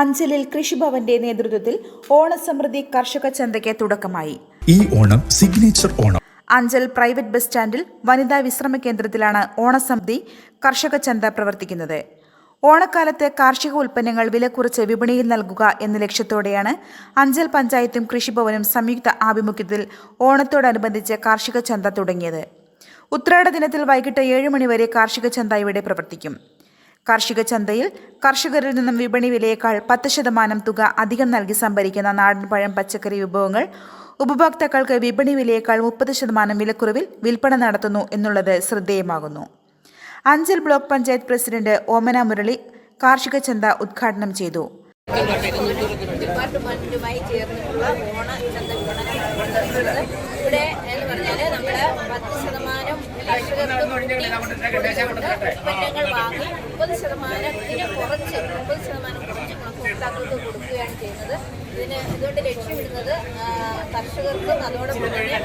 അഞ്ചലിൽ കൃഷിഭവന്റെ നേതൃത്വത്തിൽ ഓണസമൃദ്ധി കർഷക ചന്തയ്ക്ക് തുടക്കമായി. ഈ Onam signature Onam. Anchal private bus സ്റ്റാൻഡിൽ വനിതാ വിശ്രമ കേന്ദ്രത്തിലാണ് ഓണസമൃദ്ധി കർഷക ചന്ത പ്രവർത്തിക്കുന്നത്. ഓണക്കാലത്ത് കാർഷിക ഉൽപ്പന്നങ്ങൾ വില കുറച്ച് വിപണിയിൽ നൽകുക എന്ന ലക്ഷ്യത്തോടെയാണ് അഞ്ചൽ പഞ്ചായത്തും കൃഷിഭവനും സംയുക്ത ആഭിമുഖ്യത്തിൽ ഓണത്തോടനുബന്ധിച്ച് കാർഷിക ചന്ത തുടങ്ങിയത്. ഉത്രാട ദിനത്തിൽ വൈകിട്ട് ഏഴ് മണിവരെ കാർഷിക ചന്ത ഇവിടെ പ്രവർത്തിക്കും. കാർഷിക ചന്തയിൽ കർഷകരിൽ നിന്നും വിപണി വിലയേക്കാൾ പത്ത് ശതമാനം തുക അധികം നൽകി സംഭരിക്കുന്ന നാടൻ പഴം പച്ചക്കറി വിഭവങ്ങൾ ഉപഭോക്താക്കൾക്ക് വിപണി വിലയേക്കാൾ മുപ്പത് ശതമാനം വിലക്കുറവിൽ വിൽപ്പന നടത്തുന്നു എന്നുള്ളത് ശ്രദ്ധേയമാകുന്നു. അഞ്ചൽ ബ്ലോക്ക് പഞ്ചായത്ത് പ്രസിഡന്റ് ഓമന മുരളി കാർഷിക ചന്ത ഉദ്ഘാടനം ചെയ്തു. ഡിപ്പാർട്ട്മെന്റുമായി ചേർന്നിട്ടുള്ള ഓണ ചന്ത ഇവിടെ എന്ന് പറഞ്ഞാൽ നമ്മൾ പത്ത് ശതമാനം ഉൽപ്പന്നങ്ങൾ വാങ്ങി മുപ്പത് ശതമാനത്തിന് കുറച്ച് മുപ്പത് ശതമാനം കുറച്ച് ഗുണഭോക്താക്കൾക്ക് കൊടുക്കുകയാണ് ചെയ്യുന്നത് ഇതിന് ഇതുകൊണ്ട് ലക്ഷ്യമിടുന്നത് കർഷകർക്കും അതോടൊപ്പം തന്നെ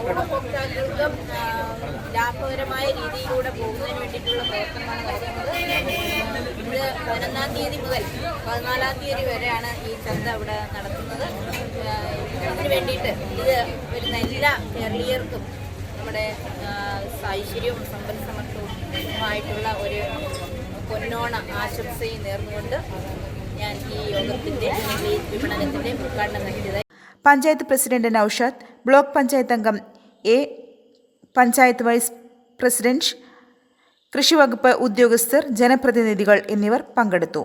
ഗുണഭോക്താക്കൾക്കും ലാഭകരമായ രീതിയിലൂടെ പോകുന്നതിന് വേണ്ടിയിട്ടുള്ള പ്രവർത്തനമാണ് നടക്കുന്നത് ഇത് പതിനൊന്നാം തീയതി മുതൽ പതിനാലാം തീയതി വരെയാണ് ഈ ചന്ത ഇവിടെ നടത്തുന്നത്. ഇതിന് വേണ്ടിയിട്ട് ഇത് വരുന്ന എല്ലാ കേരളീയർക്കും നമ്മുടെ ഐശ്വര്യവും സമ്പൽ സമർത്ഥവുമായിട്ടുള്ള ഒരു പൊന്നോണ ആശംസയും നേർന്നുകൊണ്ട് ഞാൻ ഈ യോഗത്തിന്റെ വിപണനത്തിന്റെ ഉദ്ഘാടനം നൽകിയത് പഞ്ചായത്ത് പ്രസിഡന്റ് നൌഷാദ് ബ്ലോക്ക് പഞ്ചായത്ത് അംഗം എ പഞ്ചായത്ത് വൈസ് പ്രസിഡന്റ് കൃഷിവകുപ്പ് ഉദ്യോഗസ്ഥർ ജനപ്രതിനിധികൾ എന്നിവർ പങ്കെടുത്തു.